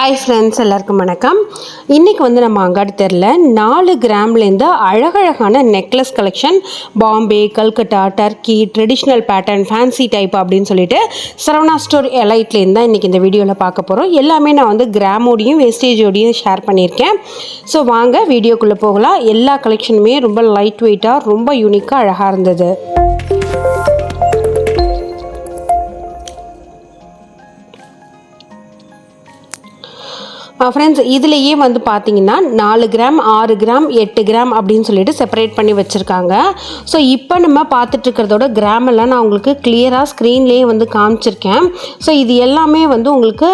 Hi friends எல்லாருக்கும் வணக்கம். இன்றைக்கி வந்து நம்ம அங்காடி தெரில நாலு கிராம்லேருந்து அழகழகான necklace collection Bombay Calcutta Turkey traditional pattern fancy type அப்படின்னு சொல்லிட்டு சரவணா ஸ்டோர் எலைட்லேருந்து தான் இன்றைக்கி இந்த வீடியோவில் பார்க்க போகிறோம் எல்லாமே நான் வந்து கிராமோடையும் வேஸ்டேஜோடையும் ஷேர் பண்ணியிருக்கேன். ஸோ வாங்க வீடியோக்குள்ளே போகலாம். எல்லா கலெக்ஷனுமே ரொம்ப லைட் வெயிட்டாக ரொம்ப யூனிக்காக அழகாக இருந்தது. ஃப்ரெண்ட்ஸ் இதுலேயே வந்து பார்த்தீங்கன்னா நாலு கிராம் ஆறு கிராம் எட்டு கிராம் அப்படின்னு சொல்லிட்டு செப்பரேட் பண்ணி வச்சுருக்காங்க. ஸோ இப்போ நம்ம பார்த்துட்ருக்கிறதோட கிராம் எல்லாம் நான் உங்களுக்கு கிளியராக ஸ்க்ரீன்லேயே வந்து காமிச்சிருக்கேன். ஸோ இது எல்லாமே வந்து உங்களுக்கு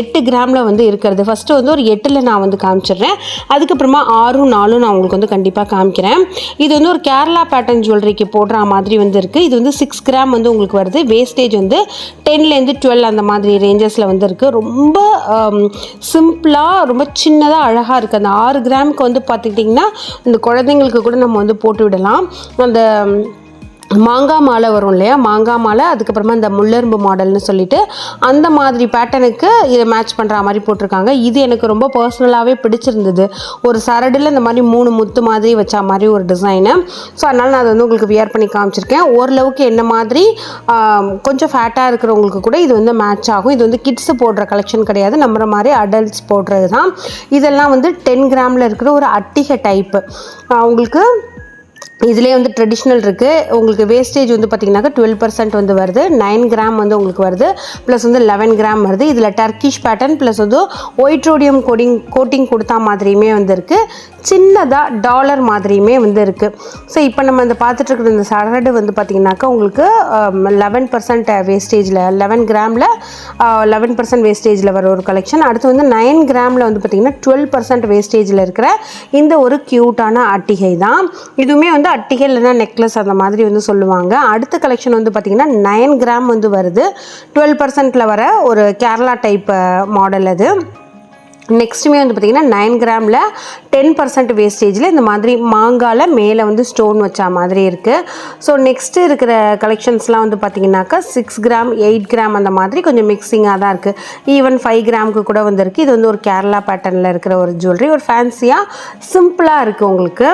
எட்டு கிராமில் வந்து இருக்கிறது. ஃபஸ்ட்டு வந்து ஒரு எட்டில் நான் வந்து காமிச்சிடுறேன். அதுக்கப்புறமா ஆறும் நாலும் நான் உங்களுக்கு வந்து கண்டிப்பாக காமிக்கிறேன். இது வந்து ஒரு கேரளா பேட்டர்ன் ஜுவல்லரிக்கு போடுற மாதிரி வந்து இருக்குது இது வந்து சிக்ஸ் கிராம் வந்து உங்களுக்கு வருது. வேஸ்டேஜ் வந்து டென்லேருந்து டுவெல் அந்த மாதிரி ரேஞ்சஸில் வந்து இருக்குது ரொம்ப சிம்பிளாக ரொம்ப சின்னதாக அழகாக இருக்குது அந்த ஆறு கிராமுக்கு வந்து பார்த்துக்கிட்டிங்கன்னா இந்த குழந்தைங்களுக்கு கூட நம்ம வந்து போட்டு விடலாம். அந்த மாங்காய் மாலை வரும் இல்லையா? மாங்காய் மாலை அதுக்கப்புறமா இந்த முள்ளரும்பு மாடல்னு சொல்லிட்டு அந்த மாதிரி பேட்டர்னுக்கு இதை மேட்ச் பண்ணுற மாதிரி போட்டிருக்காங்க. இது எனக்கு ரொம்ப பர்சனலாகவே பிடிச்சிருந்தது. ஒரு சரடில் இந்த மாதிரி மூணு முத்து மாதிரி வச்ச மாதிரி ஒரு டிசைனு ஸோ அதனால் நான் அதை வந்து உங்களுக்கு வியர் பண்ணி காமிச்சிருக்கேன். ஓரளவுக்கு என்ன மாதிரி கொஞ்சம் ஃபேட்டாக இருக்கிறவங்களுக்கு கூட இது வந்து மேட்ச் ஆகும். இது வந்து கிட்ஸு போடுற கலெக்ஷன் கிடையாது. நம்மள மாதிரி அடல்ட்ஸ் போடுறது தான். இதெல்லாம் வந்து டென் கிராமில் இருக்கிற ஒரு அட்டிகை டைப்பு உங்களுக்கு இதுலேயே வந்து ட்ரெடிஷ்னல் இருக்குது உங்களுக்கு வேஸ்டேஜ் வந்து பார்த்திங்கனாக்கா டுவெல் பர்சன்ட் வந்து வருது. நைன் கிராம் வந்து உங்களுக்கு வருது. ப்ளஸ் வந்து லெவன் கிராம் வருது. இதில் டர்க்கிஷ் பேட்டர்ன் ப்ளஸ் வந்து ஒயிட்ரோடியம் கோடிங் கோட்டிங் கொடுத்தா மாதிரியுமே வந்து இருக்குது சின்னதாக டாலர் மாதிரியுமே வந்து இருக்குது ஸோ இப்போ நம்ம இந்த பார்த்துட்ருக்குற இந்த சரடு வந்து பார்த்திங்கனாக்கா உங்களுக்கு லெவன் பர்சன்ட் வேஸ்டேஜில் லெவன் கிராமில் லெவன் பர்சன்ட் வேஸ்டேஜில் வர ஒரு கலெக்ஷன் அடுத்து வந்து நைன் கிராமில் வந்து பார்த்திங்கன்னா டுவெல் பர்சன்ட் வேஸ்டேஜில் இருக்கிற இந்த ஒரு க்யூட்டான அட்டிகை தான். இதுவுமே வந்து அட்டிகை இல்லைனா நெக்லஸ் அந்த மாதிரி வந்து சொல்லுவாங்க. அடுத்த கலெக்ஷன் வந்து பார்த்திங்கன்னா நைன் கிராம் வந்து வருது. டுவெல் பர்சன்ட்டில் வர ஒரு கேரளா டைப் மாடல் அது. நெக்ஸ்ட்டுமே வந்து பார்த்திங்கன்னா நைன் கிராமில் டென் பர்சன்ட் வேஸ்டேஜில் இந்த மாதிரி மாங்காயில் மேலே வந்து ஸ்டோன் வச்ச மாதிரி இருக்குது ஸோ நெக்ஸ்ட்டு இருக்கிற கலெக்ஷன்ஸ்லாம் வந்து பார்த்திங்கனாக்கா சிக்ஸ் கிராம் எயிட் கிராம் அந்த மாதிரி கொஞ்சம் மிக்சிங்காக தான் இருக்குது ஈவன் ஃபைவ் கிராமுக்கு கூட வந்திருக்கு. இது வந்து ஒரு கேரளா பேட்டர்னில் இருக்கிற ஒரு ஜுவல்லரி ஒரு ஃபேன்சியாக சிம்பிளாக இருக்குது உங்களுக்கு.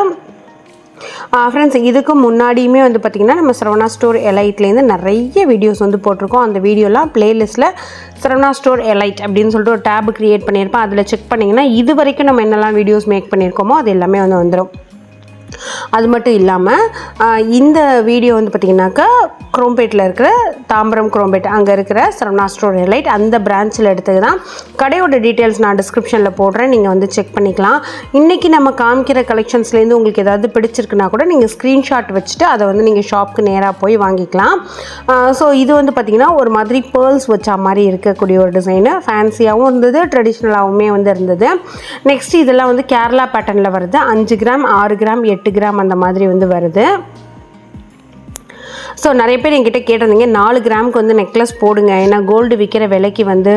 ஃப்ரெண்ட்ஸ் இதுக்கு முன்னாடியுமே வந்து பார்த்திங்கன்னா நம்ம சரவணா ஸ்டோர் எலைட்லேருந்து நிறைய வீடியோஸ் வந்து போட்டிருக்கோம். அந்த வீடியோலாம் பிளேலிஸ்ட்டில் சரவணா ஸ்டோர் எலைட் அப்படின்னு சொல்லிட்டு ஒரு டேப் க்ரியேட் பண்ணியிருப்பேன். அதில் செக் பண்ணிங்கன்னா இது வரைக்கும் நம்ம என்னெல்லாம் வீடியோஸ் மேக் பண்ணியிருக்கோமோ அது எல்லாமே வந்து வந்துடும் அது மட்டும் இல்லாமல் இந்த வீடியோ வந்து பார்த்திங்கனாக்கா குரோம்பேட்டில் இருக்கிற தாம்பரம் குரோம்பேட். அங்கே இருக்கிற சரவணா ஸ்டோர் லைட் அந்த பிரான்ச்சில் எடுத்தது தான். கடையோட டீட்டெயில்ஸ் நான் டிஸ்கிரிப்ஷனில் போடுறேன். நீங்கள் வந்து செக் பண்ணிக்கலாம். இன்றைக்கி நம்ம காமிக்கிற கலெக்ஷன்ஸ்லேருந்து உங்களுக்கு ஏதாவது பிடிச்சிருக்குன்னா கூட நீங்கள் ஸ்க்ரீன்ஷாட் வச்சுட்டு அதை வந்து நீங்கள் ஷாப்க்கு நேராக போய் வாங்கிக்கலாம். ஸோ இது வந்து பார்த்திங்கன்னா ஒரு மாதிரி பேர்ல்ஸ் வச்சா மாதிரி இருக்கக்கூடிய ஒரு டிசைனு ஃபேன்சியாகவும் இருந்தது ட்ரெடிஷ்னலாகவுமே வந்து இருந்தது. நெக்ஸ்ட் இதெல்லாம் வந்து கேரளா பேட்டர்னில் வருது. அஞ்சு கிராம் ஆறு கிராம் எட்டு கிராம் அந்த மாதிரி வந்து வருது. ஸோ நிறைய பேர் என்கிட்ட கேட்டிருந்தீங்க நாலு கிராமுக்கு வந்து நெக்லஸ் போடுங்க. ஏன்னா கோல்டு விற்கிற விலைக்கு வந்து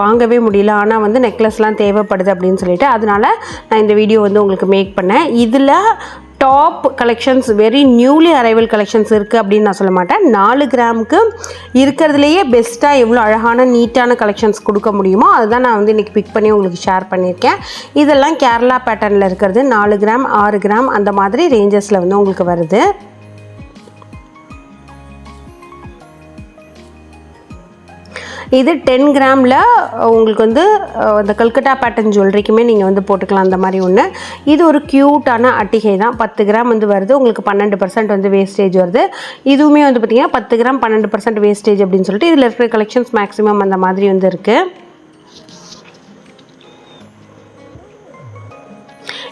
வாங்கவே முடியல. ஆனால் வந்து நெக்லஸ்லாம் தேவைப்படுது அப்படின்னு சொல்லிட்டு அதனால நான் இந்த வீடியோ வந்து உங்களுக்கு மேக் பண்ணேன். இதில் top collections very newly arrival collections இருக்குது அப்படின்னு நான் சொல்ல மாட்டேன். நாலு கிராமுக்கு இருக்கிறதுலையே பெஸ்ட்டாக எவ்வளோ அழகான நீட்டான கலெக்ஷன்ஸ் கொடுக்க முடியுமோ அதுதான் நான் வந்து இன்றைக்கி பிக் பண்ணி உங்களுக்கு ஷேர் பண்ணியிருக்கேன். இதெல்லாம் கேரளா பேட்டர்னில் இருக்கிறது. நாலு கிராம் ஆறு கிராம் அந்த மாதிரி ரேஞ்சஸில் வந்து உங்களுக்கு வருது. இது டென் கிராமில் உங்களுக்கு வந்து அந்த இந்த கல்கட்டா பேட்டர்ன் ஜுவல்லரிக்குமே நீங்கள் வந்து போட்டுக்கலாம் அந்த மாதிரி ஒன்று இது ஒரு க்யூட்டான அட்டிகை தான். பத்து கிராம் வந்து வருது. உங்களுக்கு பன்னெண்டு பர்சன்ட் வந்து வேஸ்டேஜ் வருது. இதுவுமே வந்து பார்த்திங்கன்னா பத்து கிராம் பன்னெண்டு பர்சன்ட் வேஸ்டேஜ் அப்படின்னு சொல்லிட்டு இதில் இருக்கிற கலெக்ஷன்ஸ் மேக்ஸிமம் அந்த மாதிரி வந்து இருக்குது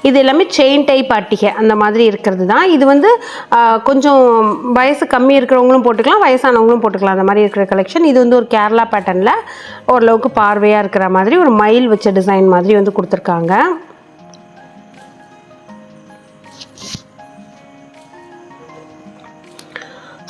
இது எல்லாமே செயின் டைப் அட்டிகை அந்த மாதிரி இருக்கிறது தான் இது வந்து கொஞ்சம் வயசு கம்மி இருக்கிறவங்களும் போட்டுக்கலாம் வயசானவங்களும் போட்டுக்கலாம். அந்த மாதிரி இருக்கிற கலெக்ஷன் இது வந்து ஒரு கேரளா பேட்டர்னில் ஓரளவுக்கு பார்வையாக இருக்கிற மாதிரி ஒரு மயில் வச்ச டிசைன் மாதிரி வந்து கொடுத்துருக்காங்க.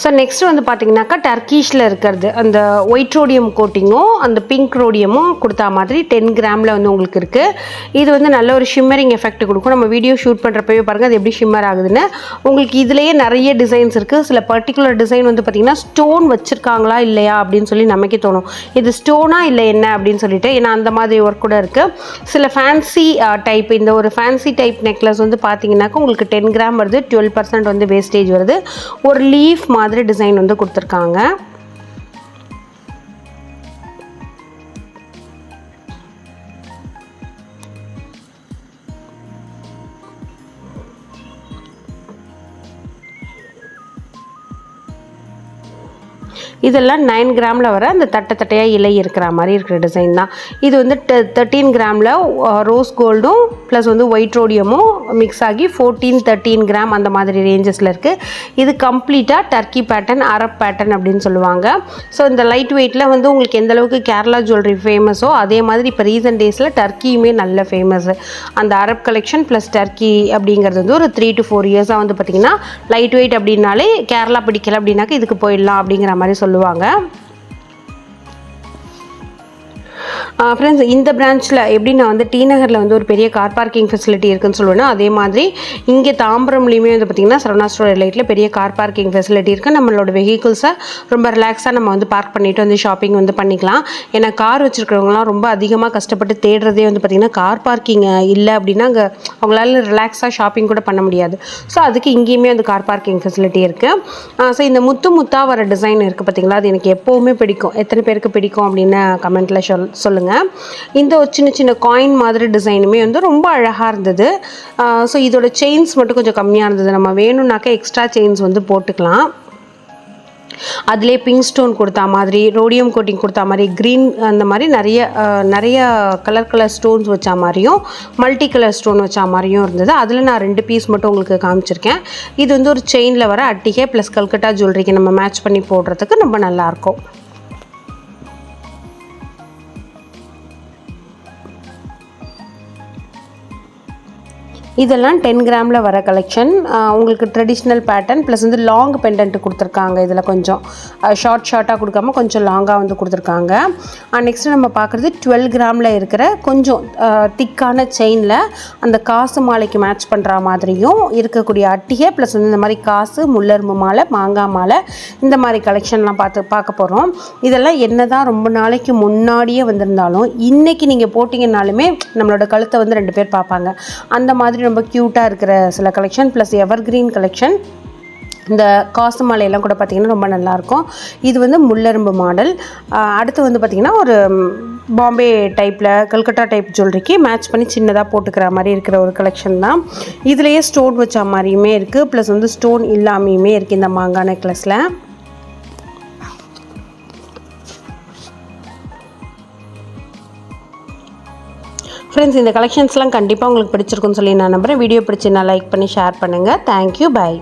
ஸோ நெக்ஸ்ட் வந்து பார்த்தீங்கன்னாக்கா டர்க்கிஷில் இருக்கிறது அந்த ஒயிட் ரோடியம் கோட்டிங்கும் அந்த பிங்க் ரோடியமும் கொடுத்தா மாதிரி டென் கிராமில் வந்து உங்களுக்கு இருக்குது இது வந்து நல்ல ஒரு ஷிம்மரிங் எஃபெக்ட் கொடுக்கும். நம்ம வீடியோ ஷூட் பண்ணுறப்பவே பாருங்கள் அது எப்படி ஷிம்மர் ஆகுதுன்னு. உங்களுக்கு இதுலேயே நிறைய டிசைன்ஸ் இருக்குது சில பர்டிகுலர் டிசைன் வந்து பார்த்திங்கன்னா ஸ்டோன் வச்சுருக்காங்களா இல்லையா அப்படின்னு சொல்லி நமக்கே தோணும். இது ஸ்டோனா இல்லை என்ன அப்படின்னு சொல்லிட்டு ஏன்னா அந்த மாதிரி ஒர்க் கூட இருக்குது சில ஃபேன்சி டைப் இந்த ஒரு ஃபேன்சி டைப் நெக்லஸ் வந்து பார்த்தீங்கன்னாக்கா உங்களுக்கு டென் கிராம் வருது டுவெல் பர்சன்ட் வந்து வேஸ்டேஜ் வருது. ஒரு லீஃப் மாதிரி டிசைன் வந்து கொடுத்துருக்காங்க. இதெல்லாம் நைன் கிராமில் வர அந்த தட்டை தட்டையாக இலை இருக்கிற மாதிரி இருக்கிற டிசைன் தான். இது வந்து தேர்ட்டீன் கிராமில் ரோஸ் கோல்டும் ப்ளஸ் வந்து ஒயிட் ரோடியமும் மிக்ஸ் ஆகி ஃபோர்டீன் தேர்ட்டீன் கிராம் அந்த மாதிரி ரேஞ்சஸில் இருக்குது இது கம்ப்ளீட்டாக டர்க்கி பேட்டர்ன் அரப் பேட்டர்ன் அப்படின்னு சொல்லுவாங்க. ஸோ இந்த லைட் வெயிட்டில் வந்து உங்களுக்கு எந்த அளவுக்கு கேரளா ஜுவல்லரி ஃபேமஸோ அதே மாதிரி இப்போ ரீசன்ட் டேஸில் டர்க்கியுமே நல்ல ஃபேமஸ் அந்த அரப் கலெக்ஷன் ப்ளஸ் டர்க்கி அப்படிங்கிறது வந்து ஒரு த்ரீ டு ஃபோர் இயர்ஸாக வந்து பார்த்திங்கன்னா லைட் வெயிட் அப்படின்னாலே கேரளா பிடிக்கல அப்படின்னாக்க இதுக்கு போயிடலாம் அப்படிங்கிற மாதிரி சொல்லுவாங்க. சொல்லுவாங்க. ஃப்ரெண்ட்ஸ் இந்த பிரான்ச்சில் எப்படி நான் வந்து டி நகரில் வந்து ஒரு பெரிய கார் பார்க்கிங் ஃபெசிலிட்டி இருக்குன்னு சொல்லுவேன்னா அதே மாதிரி இங்கே தாம்பரம்லேயுமே வந்து பார்த்திங்கன்னா சரவணா ஸ்டோர் லைட்டில் பெரிய கார் பார்க்கிங் ஃபெசிலிட்டி இருக்குது நம்மளோட வெஹிக்கிள்ஸை ரொம்ப ரிலாக்ஸாக நம்ம வந்து பார்க் பண்ணிவிட்டு வந்து ஷாப்பிங் வந்து பண்ணிக்கலாம். ஏன்னா கார் வச்சுருக்கிறவங்களாம் ரொம்ப அதிகமாக கஷ்டப்பட்டு தேடுறதே வந்து பார்த்திங்கன்னா கார் பார்க்கிங் இல்லை அப்படின்னா அங்கே அவங்களால ரிலாக்ஸாக ஷாப்பிங் கூட பண்ண முடியாது. ஸோ அதுக்கு இங்கேயுமே வந்து கார் பார்க்கிங் ஃபெசிலிட்டி இருக்குது ஸோ இந்த முத்து முத்தாக வர டிசைன் இருக்குது பார்த்திங்களா அது எனக்கு எப்போவுமே பிடிக்கும். எத்தனை பேருக்கு பிடிக்கும் அப்படின்னு கமெண்ட்டில் சொல் சொல்லுங்கள் இந்த ஒரு சின்ன சின்ன காயின் மாதிரி டிசைனுமே வந்து ரொம்ப அழகாக இருந்தது. ஸோ இதோட செயின்ஸ் மட்டும் கொஞ்சம் கம்மியாக இருந்தது. நம்ம வேணும்னாக்கா எக்ஸ்ட்ரா செயின்ஸ் வந்து போட்டுக்கலாம். அதிலே பிங்க் ஸ்டோன் கொடுத்தா மாதிரி ரோடியம் கோட்டிங் கொடுத்தா மாதிரி க்ரீன் அந்த மாதிரி நிறைய நிறைய கலர் கலர் ஸ்டோன்ஸ் வச்சா மாதிரியும் மல்டி கலர் ஸ்டோன் வச்சா மாதிரியும் இருந்தது. அதில் நான் ரெண்டு பீஸ் மட்டும் உங்களுக்கு காமிச்சிருக்கேன். இது வந்து ஒரு செயினில் வர அட்டிகை ப்ளஸ் கல்கட்டா ஜுவல்லரிக்கு நம்ம மேட்ச் பண்ணி போடுறதுக்கு ரொம்ப நல்லாயிருக்கும் இதெல்லாம் டென் கிராமில் வர கலெக்ஷன் உங்களுக்கு ட்ரெடிஷ்னல் பேட்டர்ன் ப்ளஸ் வந்து லாங் பெண்டன்ட்டு கொடுத்துருக்காங்க இதில் கொஞ்சம். ஷார்ட் ஷார்ட்டாக கொடுக்காம கொஞ்சம் லாங்காக வந்து கொடுத்துருக்காங்க. நெக்ஸ்ட்டு நம்ம பார்க்குறது டுவெல் கிராமில் இருக்கிற கொஞ்சம் திக்கான செயினில் அந்த காசு மாலைக்கு மேட்ச் பண்ணுற மாதிரியும் இருக்கக்கூடிய அட்டிகை ப்ளஸ் வந்து இந்த மாதிரி காசு முள்ளரும்பு மாலை மாங்காய் மாலை இந்த மாதிரி கலெக்ஷன்லாம் பார்த்து பார்க்க போகிறோம் இதெல்லாம் என்ன தான் ரொம்ப நாளைக்கு முன்னாடியே வந்திருந்தாலும் இன்றைக்கி நீங்கள் போட்டிங்கனாலுமே நம்மளோட கழுத்தை வந்து ரெண்டு பேர் பார்ப்பாங்க. அந்த மாதிரி ரொம்ப க்யூட்டாக இருக்கிற சில collection plus evergreen collection இந்த காசு மாலையெல்லாம் கூட பார்த்திங்கன்னா ரொம்ப நல்லாயிருக்கும். இது வந்து முள்ளரும்பு மாடல். அடுத்து வந்து பார்த்திங்கன்னா ஒரு பாம்பே டைப்பில் கல்கட்டா டைப் ஜுவல்லரிக்கு மேட்ச் பண்ணி சின்னதாக போட்டுக்கிற மாதிரி இருக்கிற ஒரு கலெக்ஷன் தான். இதுலேயே ஸ்டோன் வச்ச மாதிரியுமே இருக்குது ப்ளஸ் வந்து ஸ்டோன் இல்லாமையுமே இருக்குது இந்த மாங்காய் நெக்லஸில் ஃப்ரெண்ட்ஸ் இந்த கலெக்ஷன்ஸ்லாம் கண்டிப்பாக உங்களுக்கு பிடிச்சிருக்குன்னு சொல்லி நான் நம்புகிறேன் வீடியோ பிடிச்சிருந்தா லைக் பண்ணி ஷேர் பண்ணுங்கள் தேங்க்யூ பாய்